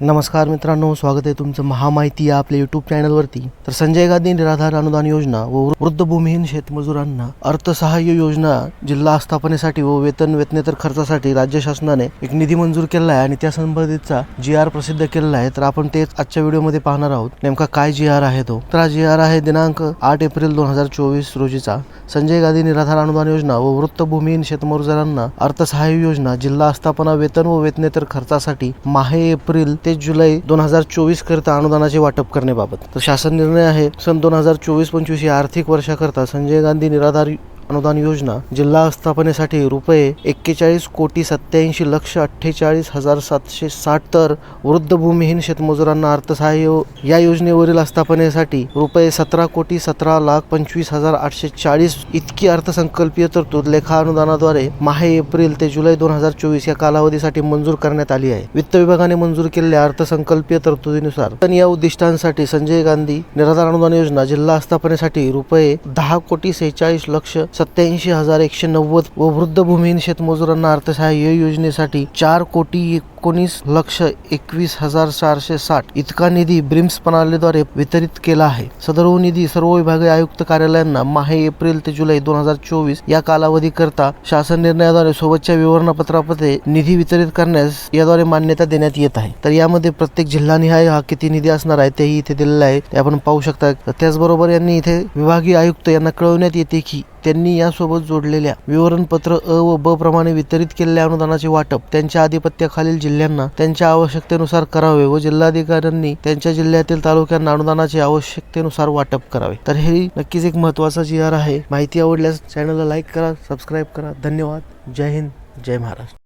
नमस्कार मित्रांनो स्वागत आहे तुमचं महामाहिती या आपल्या युट्यूब चॅनलवरती तर संजय गांधी निराधार अनुदान योजना व वृद्ध भूमिहीन शेतमजुरांना अर्थसहाय्य योजना जिल्हा आस्थापनेसाठी व वेतन वेतनेतर खर्चासाठी राज्य शासनाने एक निधी मंजूर केला आहे आणि त्या संबंधितचा जी आर प्रसिद्ध केलेला आहे तर आपण तेच आजच्या व्हिडिओमध्ये पाहणार आहोत. नेमका काय जी आर आहे तो? तर हा जी आर आहे दिनांक आठ एप्रिल दोन हजार चोवीस रोजीचा. संजय गांधी निराधार अनुदान योजना व वृत्त भूमिहीन शेतमजुरांना अर्थसहाय्य योजना जिल्हा आस्थापना वेतन व वेतनेतर खर्चासाठी माहे एप्रिल ते जुलै दोन हजार चोवीस करता अनुदानाचे वाटप करण्याबाबत. तर शासन निर्णय आहे सन दोन हजार चोवीस पंचवीस या आर्थिक वर्षाकरता संजय गांधी निराधार अनुदान योजना जिल्हा आस्थापनेसाठी रुपये एक्केचाळीस कोटी सत्याऐंशी लक्ष अठ्ठेचाळीस हजार सातशे साठ तर वृद्ध भूमिहीन शेतमजुरांना अर्थसहाय्य या योजनेवरील आस्थापनेसाठी रुपये सतरा कोटी सतरा लाख पंचवीस हजार आठशे चाळीस इतकी अर्थसंकल्पीय तरतूद लेखा अनुदानाद्वारे माहे एप्रिल ते जुलै दोन हजार चोवीस या कालावधीसाठी मंजूर करण्यात आली आहे. वित्त विभागाने मंजूर केलेल्या अर्थसंकल्पीय तरतुदीनुसार पण या उद्दिष्टांसाठी संजय गांधी निराधार अनुदान योजना जिल्हा आस्थापनेसाठी रुपये दहा कोटी सेहेचाळीस लक्ष सत्याऐंशी हजार एकशे नव्वद व वृद्ध भूमिहीन शेतमजुरांना अर्थसहाय्य योजनेसाठी चार कोटी एकोणीस लक्ष एकवीस हजार चारशे साठ इतका निधी ब्रिम्स प्रणालीद्वारे वितरित केला आहे. सदर निधी सर्व विभागीय आयुक्त कार्यालयांना माहे एप्रिल ते जुलै दोन हजार चोवीस या कालावधी करता शासन निर्णयाद्वारे सोबतच्या विवरणपत्रामध्ये निधी वितरित करण्यास याद्वारे मान्यता देण्यात येत आहे. तर यामध्ये प्रत्येक जिल्हानिहाय हा किती निधी असणार आहे तेही इथे दिलेलं आहे. ते आपण पाहू शकता. त्याचबरोबर यांनी इथे विभागीय आयुक्त यांना कळवण्यात येते की त्यांनी यासोबत जोडलेल्या विवरणपत्र अ व ब प्रमाणे वितरित केलेल्या अनुदानाचे वाटप त्यांच्या आधिपत्याखालील जिल्ह्यांना त्यांच्या आवश्यकतेनुसार करावे व जिल्हाधिकाऱ्यांनी त्यांच्या जिल्ह्यातील तालुक्यांना अनुदानाचे आवश्यकतेनुसार वाटप करावे. तर हे नक्कीच एक महत्त्वाचा जी आर आहे. माहिती आवडल्यास चॅनलला लाईक करा सबस्क्राईब करा. धन्यवाद. जय हिंद. जय महाराष्ट्र.